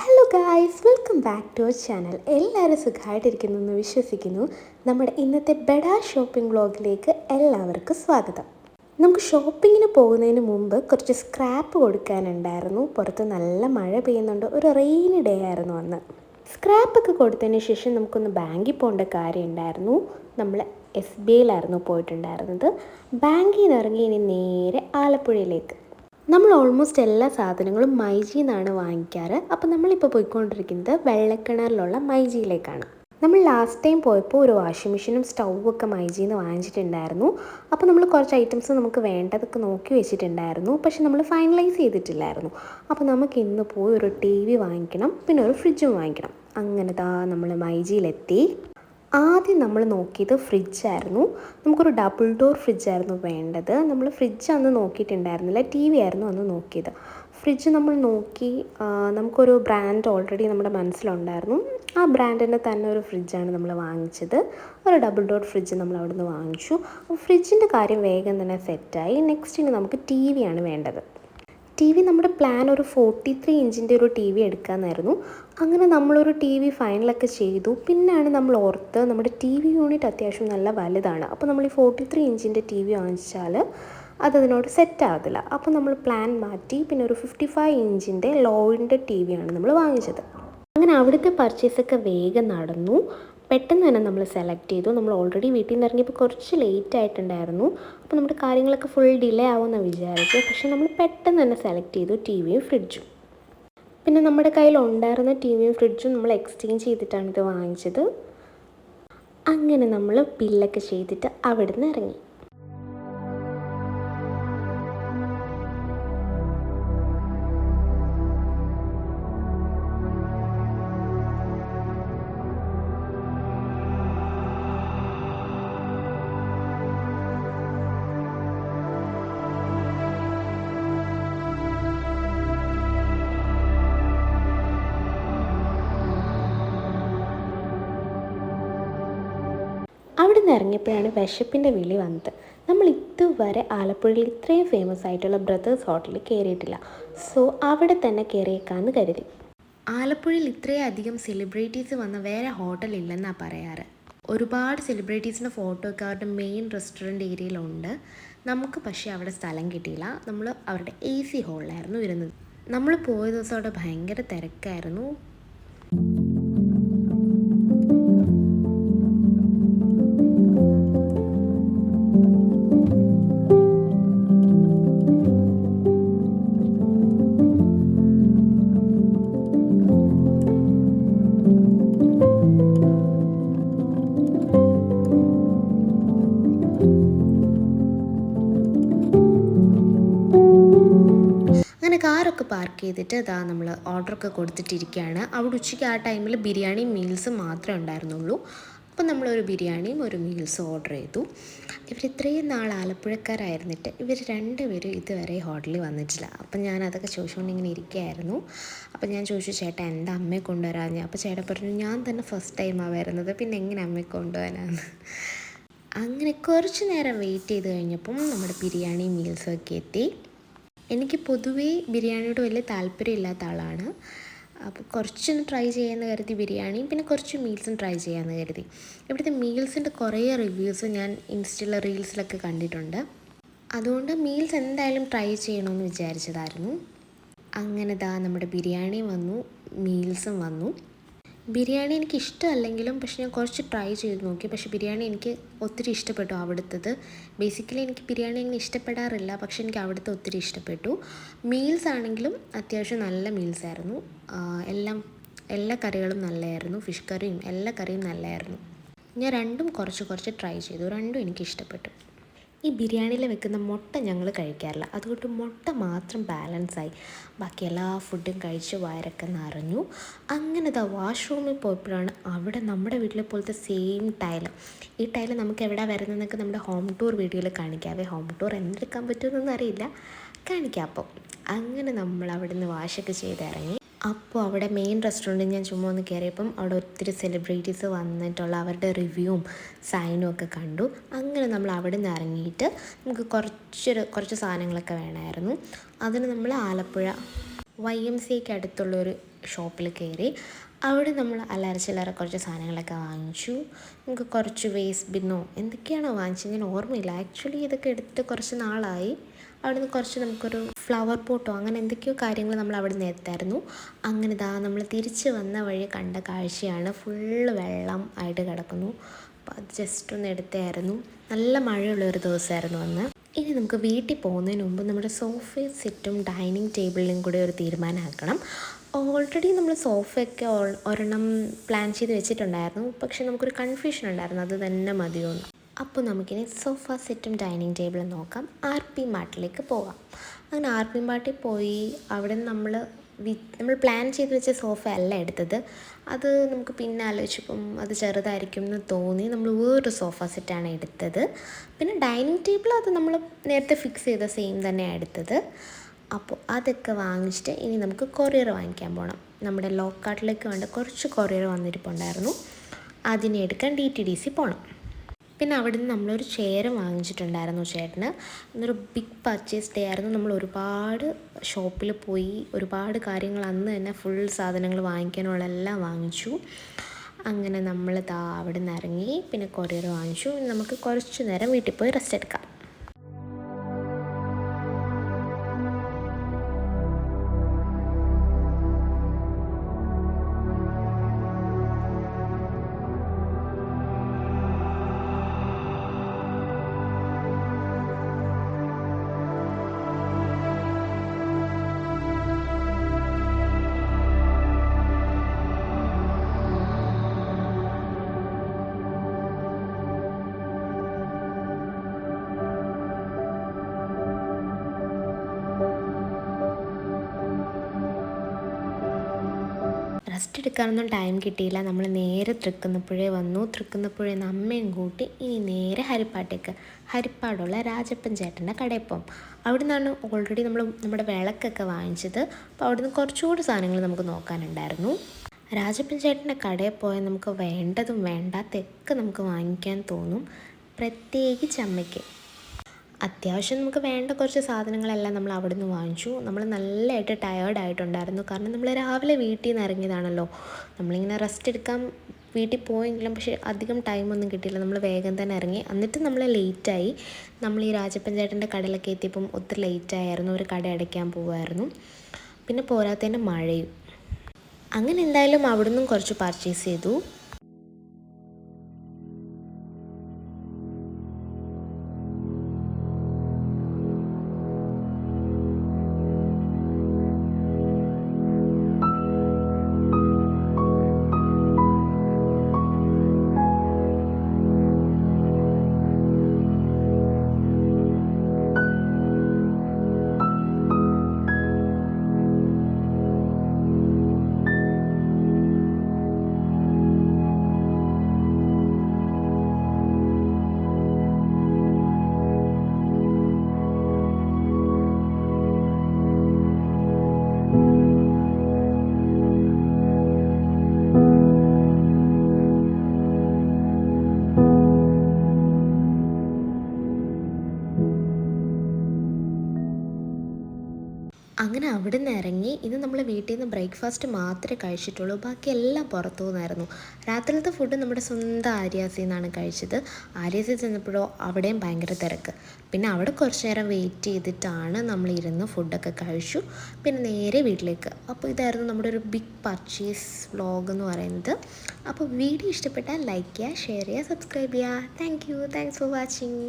Hello welcome back to channel എല്ലാവരും സുഖമായിട്ടിരിക്കുന്നു എന്ന് വിശ്വസിക്കുന്നു. നമ്മുടെ ഇന്നത്തെ ബെഡാ ഷോപ്പിംഗ് വ്ളോഗിലേക്ക് എല്ലാവർക്കും സ്വാഗതം. നമുക്ക് ഷോപ്പിങ്ങിന് പോകുന്നതിന് മുമ്പ് കുറച്ച് സ്ക്രാപ്പ് കൊടുക്കാനുണ്ടായിരുന്നു. പുറത്ത് നല്ല മഴ പെയ്യുന്നുണ്ട്. ഒരു റെയിനി ഡേ ആയിരുന്നു അന്ന്. സ്ക്രാപ്പൊക്കെ കൊടുത്തതിന് ശേഷം നമുക്കൊന്ന് ബാങ്കിൽ പോകേണ്ട കാര്യം ഉണ്ടായിരുന്നു നമ്മൾ എസ് ബി ഐയിലായിരുന്നു പോയിട്ടുണ്ടായിരുന്നത്. ബാങ്കിൽ നിന്ന് ഇറങ്ങി ഇനി നേരെ ആലപ്പുഴയിലേക്ക്. നമ്മൾ ഓൾമോസ്റ്റ് എല്ലാ സാധനങ്ങളും മൈജിയിൽ നിന്നാണ് വാങ്ങിക്കാറ്. അപ്പോൾ നമ്മളിപ്പോൾ പോയിക്കൊണ്ടിരിക്കുന്നത് വെള്ളക്കിണറിലുള്ള മൈജിയിലേക്കാണ്. നമ്മൾ ലാസ്റ്റ് ടൈം പോയപ്പോൾ ഒരു വാഷിംഗ് മെഷീനും സ്റ്റൗവും ഒക്കെ മൈജിയിൽ നിന്ന് വാങ്ങിച്ചിട്ടുണ്ടായിരുന്നു. അപ്പോൾ നമ്മൾ കുറച്ച് ഐറ്റംസ് നമുക്ക് വേണ്ടതൊക്കെ നോക്കി വെച്ചിട്ടുണ്ടായിരുന്നു. പക്ഷെ നമ്മൾ ഫൈനലൈസ് ചെയ്തിട്ടില്ലായിരുന്നു. അപ്പോൾ നമുക്ക് ഇന്ന് പോയി ഒരു ടി വി വാങ്ങിക്കണം പിന്നെ ഒരു ഫ്രിഡ്ജും വാങ്ങിക്കണം. അങ്ങനെ ദാ നമ്മൾ മൈജിയിലെത്തി. ആദ്യം നമ്മൾ നോക്കിയത് ഫ്രിഡ്ജായിരുന്നു. നമുക്കൊരു ഡബിൾ ഡോർ ഫ്രിഡ്ജായിരുന്നു വേണ്ടത്. നമ്മൾ ഫ്രിഡ്ജ് അന്ന് നോക്കിയിട്ടുണ്ടായിരുന്നില്ല. ടി വി ആയിരുന്നു അന്ന് നോക്കിയത്. ഫ്രിഡ്ജ് നമ്മൾ നോക്കി നമുക്കൊരു ബ്രാൻഡ് ഓൾറെഡി നമ്മുടെ മനസ്സിലുണ്ടായിരുന്നു. ആ ബ്രാൻഡിന്റെ തന്നെ ഒരു ഫ്രിഡ്ജാണ് നമ്മൾ വാങ്ങിച്ചത്. ഒരു ഡബിൾ ഡോർ ഫ്രിഡ്ജ് നമ്മൾ അവിടെ നിന്ന് വാങ്ങിച്ചു. ഫ്രിഡ്ജിന്റെ കാര്യം വേഗം തന്നെ സെറ്റായി നെക്സ്റ്റ് ഇനി നമുക്ക് ടി വിയാണ് വേണ്ടത്. ടി വി നമ്മുടെ പ്ലാൻ ഒരു ഫോർട്ടി ത്രീ ഇഞ്ചിന്റെ ഒരു ടി വി എടുക്കാമെന്നായിരുന്നു അങ്ങനെ നമ്മളൊരു ടി വി ഫൈനലൊക്കെ ചെയ്തു. പിന്നെയാണ് നമ്മൾ ഓർത്ത് നമ്മുടെ ടി വി യൂണിറ്റ് അത്യാവശ്യം നല്ല വലുതാണ്. അപ്പോൾ നമ്മൾ ഈ ഫോർട്ടി ത്രീ ഇഞ്ചിന്റെ ടി വി വാങ്ങിച്ചാൽ അതതിനോട് സെറ്റ് ആകത്തില്ല അപ്പോൾ നമ്മൾ പ്ലാൻ മാറ്റി പിന്നെ ഒരു ഫിഫ്റ്റി ഫൈവ് ഇഞ്ചിന്റെ ലോയിന്റെ ടി വിയാണ് നമ്മൾ വാങ്ങിച്ചത്. അങ്ങനെ അവിടുത്തെ പർച്ചേസൊക്കെ വേഗം നടന്നു. പെട്ടെന്ന് തന്നെ നമ്മൾ സെലക്ട് ചെയ്തു. നമ്മൾ ഓൾറെഡി വീട്ടിൽ നിന്ന് ഇറങ്ങിയപ്പോൾ കുറച്ച് ലേറ്റ് ആയിട്ടുണ്ടായിരുന്നു. അപ്പോൾ നമ്മുടെ കാര്യങ്ങളൊക്കെ ഫുൾ ഡിലേ ആവുമെന്ന് വിചാരിച്ചു പക്ഷേ നമ്മൾ പെട്ടെന്ന് തന്നെ സെലക്ട് ചെയ്തു ടി വിയും ഫ്രിഡ്ജും പിന്നെ നമ്മുടെ കയ്യിൽ ഉണ്ടായിരുന്ന ടി വിയും ഫ്രിഡ്ജും നമ്മൾ എക്സ്ചേഞ്ച് ചെയ്തിട്ടാണ് ഇത് വാങ്ങിച്ചത്. അങ്ങനെ നമ്മൾ ബില്ലൊക്കെ ചെയ്തിട്ട് അവിടുന്ന് ഇറങ്ങി. ഇറങ്ങിയപ്പോഴാണ് വിശപ്പിന്റെ വിളി വന്നത്. നമ്മൾ ഇതുവരെ ആലപ്പുഴയിൽ ഇത്രയും ഫേമസ് ആയിട്ടുള്ള ബ്രദേഴ്സ് ഹോട്ടലിൽ കയറിയിട്ടില്ല. സോ അവിടെ തന്നെ കയറിയേക്കാന്ന് കരുതി. ആലപ്പുഴയിൽ ഇത്രയധികം സെലിബ്രിറ്റീസ് വന്ന വേറെ ഹോട്ടൽ ഇല്ലെന്നാണ് പറയാറ്. ഒരുപാട് സെലിബ്രിറ്റീസിന്റെ ഫോട്ടോ ഒക്കെ അവരുടെ മെയിൻ റെസ്റ്റോറന്റ് ഏരിയയിലുണ്ട്. നമുക്ക് പക്ഷേ അവിടെ സ്ഥലം കിട്ടിയില്ല. നമ്മൾ അവരുടെ എ സി ഹോളിലായിരുന്നു ഇരുന്നത് നമ്മൾ പോയ ദിവസം അവിടെ ഭയങ്കര തിരക്കായിരുന്നു. കാറൊക്കെ പാർക്ക് ചെയ്തിട്ട് ഇതാ നമ്മൾ ഓർഡറൊക്കെ കൊടുത്തിട്ടിരിക്കുകയാണ് അവിടെ ഉച്ചയ്ക്ക് ആ ടൈമിൽ ബിരിയാണി മീൽസ് മാത്രമേ ഉണ്ടായിരുന്നുള്ളൂ. അപ്പം നമ്മളൊരു ബിരിയാണിയും ഒരു മീൽസും ഓർഡർ ചെയ്തു. ഇവർ ഇത്രയും നാൾ ആലപ്പുഴക്കാരായിരുന്നിട്ട് ഇവർ രണ്ടുപേരും ഇതുവരെ ഹോട്ടലിൽ വന്നിട്ടില്ല. അപ്പം ഞാൻ അതൊക്കെ ചോദിച്ചുകൊണ്ട് ഇങ്ങനെ ഇരിക്കുകയായിരുന്നു അപ്പം ഞാൻ ചോദിച്ചു ചേട്ടൻ എന്റെ അമ്മയെ കൊണ്ടുവരാൻ അപ്പോൾ ചേട്ടൻ പറഞ്ഞു ഞാൻ തന്നെ ഫസ്റ്റ് ടൈമാണ് വരുന്നത്. പിന്നെ എങ്ങനെ അമ്മയെ കൊണ്ടുവരാന്ന് അങ്ങനെ കുറച്ച് നേരം വെയിറ്റ് ചെയ്ത് കഴിഞ്ഞപ്പം നമ്മുടെ ബിരിയാണി മീൽസൊക്കെ എത്തി. എനിക്ക് പൊതുവേ ബിരിയാണിയോട് വലിയ താല്പര്യമില്ലാത്ത ആളാണ്. അപ്പോൾ കുറച്ചൊന്ന് ട്രൈ ചെയ്യാമെന്ന് കരുതി ബിരിയാണിയും പിന്നെ കുറച്ച് മീൽസും ട്രൈ ചെയ്യാമെന്ന് കരുതി. ഇവിടുത്തെ മീൽസിന്റെ കുറേ റിവ്യൂസ് ഞാൻ ഇൻസ്റ്റയിലെ റീൽസിലൊക്കെ കണ്ടിട്ടുണ്ട്. അതുകൊണ്ട് മീൽസ് എന്തായാലും ട്രൈ ചെയ്യണമെന്ന് വിചാരിച്ചതായിരുന്നു. അങ്ങനെ ദാ നമ്മുടെ ബിരിയാണി വന്നു മീൽസും വന്നു. ബിരിയാണി എനിക്ക് ഇഷ്ടമല്ലെങ്കിലും പക്ഷെ ഞാൻ കുറച്ച് ട്രൈ ചെയ്ത് നോക്കി. പക്ഷേ ബിരിയാണി എനിക്ക് ഒത്തിരി ഇഷ്ടപ്പെട്ടു അവിടുത്തത്. ബേസിക്കലി എനിക്ക് ബിരിയാണി അങ്ങനെ ഇഷ്ടപ്പെടാറില്ല. പക്ഷെ എനിക്ക് അവിടുത്തെ ഒത്തിരി ഇഷ്ടപ്പെട്ടു. മീൽസ് ആണെങ്കിലും അത്യാവശ്യം നല്ല മീൽസ് ആയിരുന്നു. എല്ലാം എല്ലാ കറികളും നല്ലതായിരുന്നു ഫിഷ് കറിയും എല്ലാ കറിയും നല്ലതായിരുന്നു ഞാൻ രണ്ടും കുറച്ച് കുറച്ച് ട്രൈ ചെയ്തു. രണ്ടും എനിക്ക് ഇഷ്ടപ്പെട്ടു ഈ ബിരിയാണിയിൽ വെക്കുന്ന മുട്ട ഞങ്ങൾ കഴിക്കാറില്ല. അതുകൊണ്ട് മുട്ട മാത്രം ബാലൻസായി. ബാക്കി എല്ലാ ഫുഡും കഴിച്ച് വയറൊക്കെ നിറഞ്ഞു. അങ്ങനെ ദാ വാഷ്റൂമിൽ പോയപ്പോഴാണ് അവിടെ നമ്മുടെ വീട്ടിലെ പോലത്തെ സെയിം ടൈൽ. ഈ ടൈൽ നമുക്ക് എവിടെ വരുന്നതെന്നൊക്കെ നമ്മുടെ ഹോം ടൂർ വീഡിയോയിൽ കാണിക്കാവേ ഹോം ടൂർ എന്തെടുക്കാൻ പറ്റുമെന്നൊന്നും അറിയില്ല. കാണിക്കാം അപ്പോൾ അങ്ങനെ നമ്മൾ അവിടെ നിന്ന് വാഷൊക്കെ ചെയ്ത് ഇറങ്ങി അപ്പോൾ അവിടെ മെയിൻ റെസ്റ്റോറന്റിൽ ഞാൻ ചുമ്മാ ഒന്ന് കയറിയപ്പം അവിടെ ഒത്തിരി സെലിബ്രിറ്റീസ് വന്നിട്ടുള്ള അവരുടെ റിവ്യൂവും സൈനും ഒക്കെ കണ്ടു. അങ്ങനെ നമ്മൾ അവിടെ നിന്ന് ഇറങ്ങിയിട്ട് നമുക്ക് കുറച്ചൊരു കുറച്ച് സാധനങ്ങളൊക്കെ വേണമായിരുന്നു. അതിന് നമ്മൾ ആലപ്പുഴ വൈ എം സിക്ക് അടുത്തുള്ളൊരു ഷോപ്പിൽ കയറി. അവിടെ നമ്മൾ അല്ലറ ചില്ലറ കുറച്ച് സാധനങ്ങളൊക്കെ വാങ്ങിച്ചു. നമുക്ക് കുറച്ച് വേസ്റ്റ് ബിന്നോ എന്തൊക്കെയാണോ വാങ്ങിച്ചത്? ഞാൻ ഓർമ്മയില്ല. ആക്ച്വലി ഇതൊക്കെ എടുത്തിട്ട് കുറച്ച് നാളായി. അവിടെ നിന്ന് കുറച്ച് നമുക്കൊരു ഫ്ലവർ പോട്ടോ അങ്ങനെ എന്തൊക്കെയോ കാര്യങ്ങൾ നമ്മൾ അവിടെ നിന്ന് എത്തായിരുന്നു അങ്ങനെ ഇതാ നമ്മൾ തിരിച്ച് വന്ന വഴി കണ്ട കാഴ്ചയാണ്. ഫുള്ള് വെള്ളം ആയിട്ട് കിടക്കുന്നു. അപ്പോൾ അത് ജസ്റ്റ് ഒന്ന് എടുത്തായിരുന്നു. നല്ല മഴയുള്ള ഒരു ദിവസമായിരുന്നു അന്ന്. ഇനി നമുക്ക് വീട്ടിൽ പോകുന്നതിന് മുമ്പ് നമ്മുടെ സോഫ സെറ്റും ഡൈനിങ് ടേബിളിലും കൂടി ഒരു തീരുമാനമാക്കണം. ഓൾറെഡി നമ്മൾ സോഫയൊക്കെ ഒരെണ്ണം പ്ലാൻ ചെയ്ത് വെച്ചിട്ടുണ്ടായിരുന്നു. പക്ഷെ നമുക്കൊരു കൺഫ്യൂഷൻ ഉണ്ടായിരുന്നു. അത് തന്നെ മതിയോന്ന്. അപ്പോൾ നമുക്കിനി സോഫ സെറ്റും ഡൈനിങ് ടേബിളും നോക്കാം. ആർ പി മാർട്ടിലേക്ക് പോകാം. അങ്ങനെ ആർ പി മാർട്ടിൽ പോയി അവിടെ നമ്മൾ നമ്മൾ പ്ലാൻ ചെയ്ത് വെച്ച സോഫ അല്ല എടുത്തത്. അത് നമുക്ക് പിന്നെ ആലോചിച്ചപ്പം അത് ചെറുതായിരിക്കും എന്ന് തോന്നി. നമ്മൾ വേറൊരു സോഫ സെറ്റാണ് എടുത്തത്. പിന്നെ ഡൈനിങ് ടേബിൾ അത് നമ്മൾ നേരത്തെ ഫിക്സ് ചെയ്ത സെയിം തന്നെയാണ് എടുത്തത്. അപ്പോൾ അതൊക്കെ വാങ്ങിച്ചിട്ട് ഇനി നമുക്ക് കൊറിയർ വാങ്ങിക്കാൻ പോകണം നമ്മുടെ ലോക്കാട്ടിലേക്ക് വേണ്ട കുറച്ച് കൊറിയർ വന്നിരിപ്പുണ്ടായിരുന്നു. അതിനെ എടുക്കാൻ ഡി ടി ഡി സി പോകണം പിന്നെ അവിടെ നിന്ന് നമ്മളൊരു ചെയർ വാങ്ങിച്ചിട്ടുണ്ടായിരുന്നു ചേട്ടന്. അന്നൊരു ബിഗ് പർച്ചേസ് ഡേ ആയിരുന്നു. നമ്മൾ ഒരുപാട് ഷോപ്പിൽ പോയി ഒരുപാട് കാര്യങ്ങൾ അന്ന് തന്നെ ഫുൾ സാധനങ്ങൾ വാങ്ങിക്കാനുള്ള എല്ലാം വാങ്ങിച്ചു. അങ്ങനെ നമ്മൾ ദാ അവിടെ നിന്ന് ഇറങ്ങി പിന്നെ കൊറിയർ വാങ്ങിച്ചു. നമുക്ക് കുറച്ച് നേരം വീട്ടിൽ പോയി റെസ്റ്റ് എടുക്കാം. റെസ്റ്റ് എടുക്കാനൊന്നും ടൈം കിട്ടിയില്ല. നമ്മൾ നേരെ തൃക്കുന്നപ്പുഴേ വന്നു. തൃക്കുന്നപ്പുഴയിൽ അമ്മയും കൂട്ടി ഇനി നേരെ ഹരിപ്പാട്ടേക്ക്. ഹരിപ്പാടുള്ള രാജപ്പൻ ചേട്ടന്റെ കടയിൽ പോകും അവിടെ നിന്നാണ് ഓൾറെഡി നമ്മൾ നമ്മുടെ വിളക്കൊക്കെ വാങ്ങിച്ചത്. അപ്പോൾ അവിടെ നിന്ന് കുറച്ചുകൂടി സാധനങ്ങൾ നമുക്ക് നോക്കാനുണ്ടായിരുന്നു. രാജപ്പൻ ചേട്ടന്റെ കടയിൽ പോയാൽ നമുക്ക് വേണ്ടതും വേണ്ടാത്തൊക്കെ നമുക്ക് വാങ്ങിക്കാൻ തോന്നും. പ്രത്യേകിച്ച് അമ്മയ്ക്ക്. അത്യാവശ്യം നമുക്ക് വേണ്ട കുറച്ച് സാധനങ്ങളെല്ലാം നമ്മൾ അവിടെ നിന്ന് വാങ്ങിച്ചു. നമ്മൾ നല്ലതായിട്ട് ടയേർഡ് ആയിട്ടുണ്ടായിരുന്നു. കാരണം നമ്മൾ രാവിലെ വീട്ടിൽ നിന്ന് ഇറങ്ങിയതാണല്ലോ. നമ്മളിങ്ങനെ റെസ്റ്റ് എടുക്കാൻ വീട്ടിൽ പോയെങ്കിലും പക്ഷേ അധികം ടൈമൊന്നും കിട്ടിയില്ല. നമ്മൾ വേഗം തന്നെ ഇറങ്ങി. എന്നിട്ട് നമ്മൾ ലേറ്റായി നമ്മൾ ഈ രാജപ്പഞ്ചേട്ടന്റെ കടയിലൊക്കെ എത്തിയപ്പം ഒത്തിരി ലേറ്റായിരുന്നു ഒരു കട അടയ്ക്കാൻ പോവുമായിരുന്നു പിന്നെ പോരാത്തതിന്റെ മഴയും. അങ്ങനെ എന്തായാലും അവിടെ നിന്നും കുറച്ച് പർച്ചേസ് ചെയ്തു. അങ്ങനെ അവിടെ നിന്ന് ഇറങ്ങി ഇന്ന് നമ്മൾ വീട്ടിൽ നിന്ന് ബ്രേക്ക്ഫാസ്റ്റ് മാത്രമേ കഴിച്ചിട്ടുള്ളൂ. ബാക്കി എല്ലാം പുറത്തു നിന്നായിരുന്നു രാത്രിയിലത്തെ ഫുഡ് നമ്മുടെ സ്വന്തം ആര്യാസിൽ നിന്നാണ് കഴിച്ചത്. ആര്യാസിൽ ചെന്നപ്പോഴോ അവിടെയും ഭയങ്കര തിരക്ക്. പിന്നെ അവിടെ കുറച്ച് നേരം വെയിറ്റ് ചെയ്തിട്ടാണ് നമ്മൾ ഇരുന്ന് ഫുഡൊക്കെ കഴിച്ചു. പിന്നെ നേരെ വീട്ടിലേക്ക്. അപ്പോൾ ഇതായിരുന്നു നമ്മുടെ ഒരു ബിഗ് പർച്ചേസ് വ്ളോഗ് എന്ന് പറയുന്നത്. അപ്പോൾ വീഡിയോ ഇഷ്ടപ്പെട്ടാൽ ലൈക്ക് ചെയ്യുക ഷെയർ ചെയ്യുക സബ്സ്ക്രൈബ് ചെയ്യുക. Thank you thanks for watching